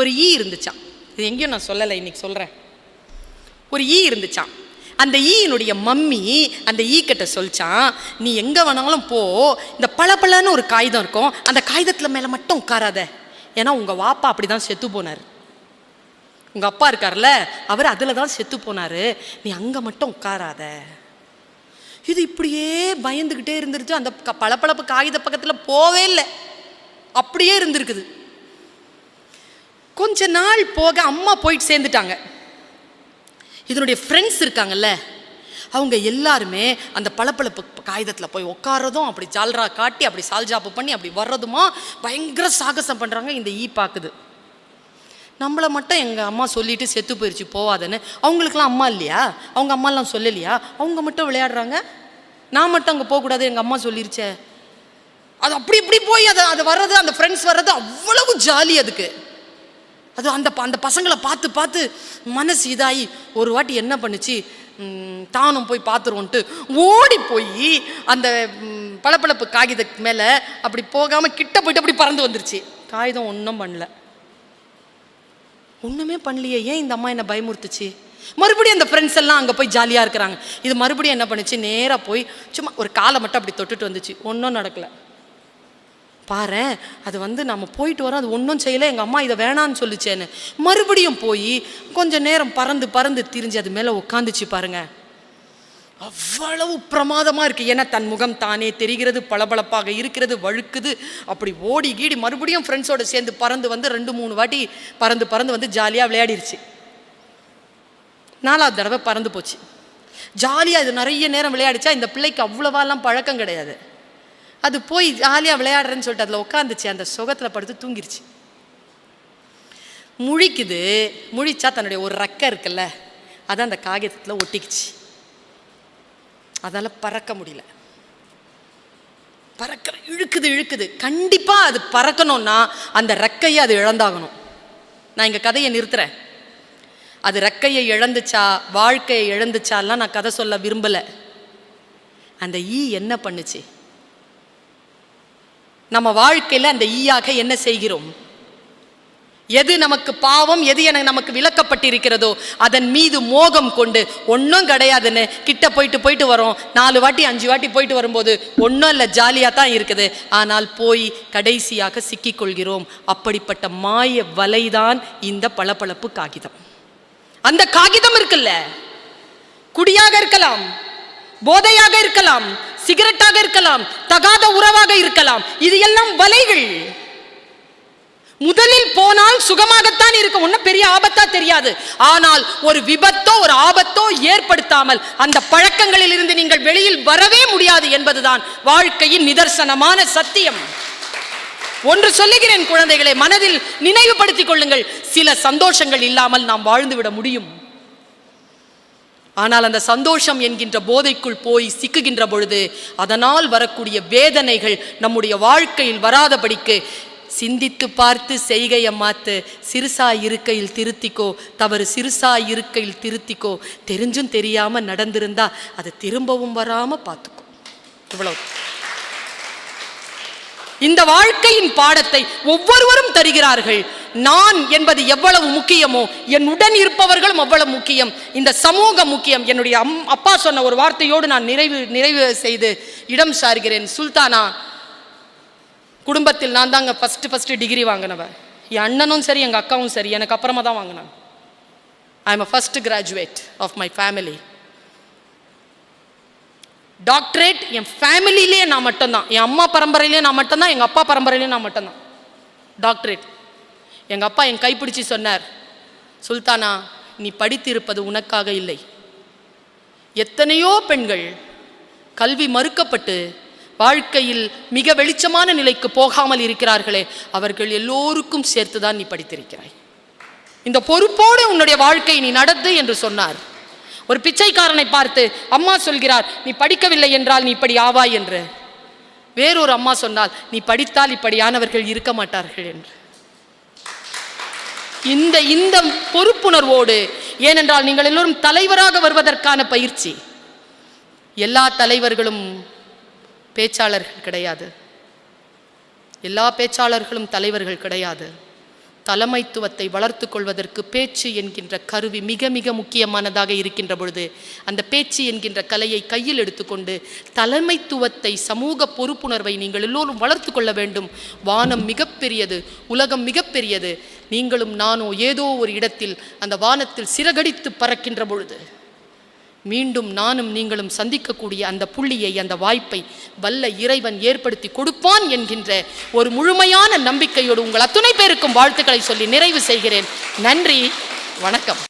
ஒரு ஈ இருந்துச்சான் இது எங்கேயும் நான் சொல்லலை இன்னைக்கு சொல்கிறேன் ஒரு ஈ இருந்துச்சான் அந்த ஈயினுடைய மம்மி அந்த ஈ கிட்ட சொல்லிச்சான் நீ எங்கே வேணாலும் போ. இந்த பளபளன்னு ஒரு காகிதம் இருக்கும். அந்த காகிதத்தில் மேலே மட்டும் உட்காராத. ஏன்னா உங்கள் வாப்பா அப்படி தான் செத்து போனார். உங்கள் அப்பா இருக்கார்ல அவர் அதில் தான் செத்து போனார். நீ அங்கே மட்டும் உட்காராத. இது இப்படியே பயந்துக்கிட்டே இருந்துருச்சு. அந்த பளபளப்பு காகித பக்கத்தில் போவே இல்லை. அப்படியே இருந்திருக்குது. கொஞ்ச நாள் போக அம்மா போயிட்டு சேர்ந்துட்டாங்க. இதனுடைய ஃப்ரெண்ட்ஸ் இருக்காங்கல்ல அவங்க எல்லாருமே அந்த பளபளப்பு காகிதத்தில் போய் உட்காரதும் அப்படி ஜால்ரா காட்டி அப்படி சால்ஜாப்பு பண்ணி அப்படி வர்றதுமா பயங்கர சாகசம் பண்ணுறாங்க இந்த ஈ பார்க்குது நம்மளை மட்டும் எங்கள் அம்மா சொல்லிட்டு செத்து போயிடுச்சு போவாதன்னு. அவங்களுக்குலாம் அம்மா இல்லையா? அவங்க அம்மாலாம் சொல்லலையா? அவங்க மட்டும் விளையாடுறாங்க? நான் மட்டும் அங்கே போகக்கூடாது எங்கள் அம்மா சொல்லிருச்சே. அது அப்படி இப்படி போய் அதை அது வர்றது அந்த ஃப்ரெண்ட்ஸ் வர்றது அவ்வளவு ஜாலி அதுக்கு. அது அந்த ப- அந்த பசங்களை பார்த்து பார்த்து மனசு இதாகி ஒரு வாட்டி என்ன பண்ணுச்சு? தானும் போய் பார்த்துருவோன்ட்டு ஓடி போய் அந்த பளபளப்பு காகித மேலே அப்படி போகாமல் கிட்ட போயிட்டு அப்படி பறந்து வந்துருச்சு. காகிதம் ஒன்றும் பண்ணல. ஒன்றுமே பண்ணலையே. ஏன் இந்த அம்மா என்னை பயமுறுத்துச்சு? மறுபடியும் அந்த ஃப்ரெண்ட்ஸ் எல்லாம் அங்கே போய் ஜாலியாக இருக்கிறாங்க. இது மறுபடியும் என்ன பண்ணுச்சு? நேராக போய் சும்மா ஒரு காலை மட்டும் அப்படி தொட்டுட்டு வந்துச்சு. ஒன்றும் நடக்கல. பாரு அது வந்து நம்ம போயிட்டு வரோம் அது ஒன்றும் செய்யலை எங்கள் அம்மா இதை வேணான்னு சொல்லிச்சேன்னு. மறுபடியும் போய் கொஞ்ச நேரம் பறந்து பறந்து திரிஞ்சு அது மேலே உட்காந்துச்சு பாருங்க. அவ்வளவு பிரமாதமாக இருக்குது ஏன்னா தன் முகம் தானே தெரிகிறது பளபளப்பாக இருக்கிறது வழுக்குது. அப்படி ஓடி கீடி மறுபடியும் ஃப்ரெண்ட்ஸோட சேர்ந்து பறந்து வந்து ரெண்டு மூணு வாட்டி பறந்து பறந்து வந்து ஜாலியாக விளையாடிருச்சு. நாலாவது தடவை பறந்து போச்சு. ஜாலியாக இது நிறைய நேரம் விளையாடிச்சா இந்த பிள்ளைக்கு அவ்வளவாலாம் பழக்கம் கிடையாது. அது போய் ஜாலியாக விளையாடுறேன்னு சொல்லிட்டு அதில் உட்காந்துச்சு அந்த சுகத்தில் படுத்து தூங்கிருச்சு. முழிக்குது. முழிச்சா தன்னுடைய ஒரு ரக்கை இருக்குல்ல அதை அந்த காகிதத்தில் ஒட்டிக்கிச்சு. அதால் பறக்க முடியல. பறக்க இழுக்குது இழுக்குது. கண்டிப்பாக அது பறக்கணும்னா அந்த ரெக்கையை அது இழந்தாகணும். நான் இங்கே கதையை நிறுத்துறேன். அது ரெக்கையை இழந்துச்சா வாழ்க்கையை இழந்துச்சாலாம் நான் கதை சொல்ல விரும்பலை. அந்த ஈ என்ன பண்ணுச்சு? நம்ம வாழ்க்கையில் அந்த ஈயாக என்ன செய்கிறோம்? எது நமக்கு பாவம் எது என நமக்கு விளக்கப்பட்டிருக்கிறதோ அதன் மீது மோகம் கொண்டு ஒன்றும் கிடையாதுன்னு கிட்ட போயிட்டு போயிட்டு வரோம். நாலு வாட்டி அஞ்சு வாட்டி போயிட்டு வரும்போது ஒன்றும் இல்லை ஜாலியாக தான் இருக்குது. ஆனால் போய் கடைசியாக சிக்கிக்கொள்கிறோம் அப்படிப்பட்ட மாய வலைதான் இந்த பளபளப்பு காகிதம். அந்த காகிதம் இருக்குல்ல? குடியாக இருக்கலாம் போதையாக இருக்கலாம் சிகரெட்டாக இருக்கலாம் தகாத உறவாக இருக்கலாம். இது எல்லாம் வலைகள். முதலில் போனால் சுகமாகத்தான் இருக்கும். ஒன்றும் பெரிய ஆபத்தா தெரியாது. ஆனால் ஒரு விபத்தோ ஒரு ஆபத்தோ ஏற்படுத்தாமல் அந்த பழக்கங்களில் இருந்து நீங்கள் வெளியில் வரவே முடியாது என்பதுதான் வாழ்க்கையின் நிதர்சனமான சத்தியம். ஒன்று சொல்லுகிறேன் குழந்தைகளை மனதில் நினைவுபடுத்திக் கொள்ளுங்கள். சில சந்தோஷங்கள் இல்லாமல் நாம் வாழ்ந்து விட முடியும். ஆனால் அந்த சந்தோஷம் என்கின்ற போதைக்குள் போய் சிக்குகின்ற பொழுது அதனால் வரக்கூடிய வேதனைகள் நம்முடைய வாழ்க்கையில் வராதபடிக்கு சிந்தித்து பார்த்து செய்கையை மாத்து சிறுசா இருக்கையில் திருத்திக்கோ தவறு சிறுசா இருக்கையில் திருத்திக்கோ. தெரிஞ்சும் தெரியாமல் நடந்திருந்தா அது திரும்பவும் வராம பார்த்துக்கோ. இவ்வளவு. இந்த வாழ்க்கையின் பாடத்தை ஒவ்வொருவரும் தருகிறார்கள். நான் என்பது எவ்வளவு முக்கியமோ என் உடன் இருப்பவர்களும் அவ்வளவு முக்கியம். இந்த சமூகம் முக்கியம். என்னுடைய அம் அப்பா சொன்ன ஒரு வார்த்தையோடு நான் நிறைவு நிறைவு செய்து இடம் சார்கிறேன். சுல்தானா குடும்பத்தில் நான் தாங்க ஃபஸ்ட்டு ஃபஸ்ட்டு டிகிரி வாங்கினவ. என் அண்ணனும் சரி எங்கள் அக்காவும் சரி எனக்கு அப்புறமா தான் வாங்கினேன் I am a first graduate of my family doctorate என் ஃபேமிலியிலே நான் மட்டும்தான். என் அம்மா பரம்பரையிலே நான் மட்டும்தான் எங்கள் அப்பா பரம்பரையிலே நான் மட்டும்தான். டாக்டரேட் எங்கள் அப்பா என் கைப்பிடிச்சு சொன்னார் சுல்தானா நீ படித்திருப்பது உனக்காக இல்லை. எத்தனையோ பெண்கள் கல்வி மறுக்கப்பட்டு வாழ்க்கையில் மிக வெளிச்சமான நிலைக்கு போகாமல் இருக்கிறார்களே அவர்கள் எல்லோருக்கும் சேர்த்து தான் நீ படித்திருக்கிறாய். இந்த பொறுப்போடு உன்னுடைய வாழ்க்கை நீ நடத்து என்று சொன்னார். ஒரு பிச்சைக்காரனை பார்த்து அம்மா சொல்கிறார் நீ படிக்கவில்லை என்றால் நீ இப்படி ஆவாய் என்று. வேறொரு அம்மா சொன்னால் நீ படித்தால் இப்படியானவர்கள் இருக்க மாட்டார்கள் என்று. இந்த இந்த பொறுப்புணர்வோடு ஏனென்றால் நீங்கள் எல்லோரும் தலைவராக வருவதற்கான பயிற்சி. எல்லா தலைவர்களும் பேச்சாளர்கள் கிடையாது. எல்லா பேச்சாளர்களும் தலைவர்கள் கிடையாது. தலைமைத்துவத்தை வளர்த்து கொள்வதற்கு பேச்சு என்கின்ற கருவி மிக மிக முக்கியமானதாக இருக்கின்ற பொழுது அந்த பேச்சு என்கின்ற கலையை கையில் எடுத்துக்கொண்டு தலைமைத்துவத்தை சமூக பொறுப்புணர்வை நீங்கள் எல்லோரும் வளர்த்து கொள்ள வேண்டும். வானம் மிகப்பெரியது உலகம் மிகப்பெரியது. நீங்களும் நானோ ஏதோ ஒரு இடத்தில் அந்த வானத்தில் சிறகடித்து பறக்கின்ற பொழுது. மீண்டும் நானும் நீங்களும் சந்திக்கக்கூடிய அந்த புள்ளியை அந்த வாய்ப்பை வல்ல இறைவன் ஏற்படுத்தி கொடுப்பான் என்கின்ற ஒரு முழுமையான நம்பிக்கையோடு உங்கள் அத்துணை பேருக்கும் வாழ்த்துக்களை சொல்லி நிறைவு செய்கிறேன். நன்றி வணக்கம்.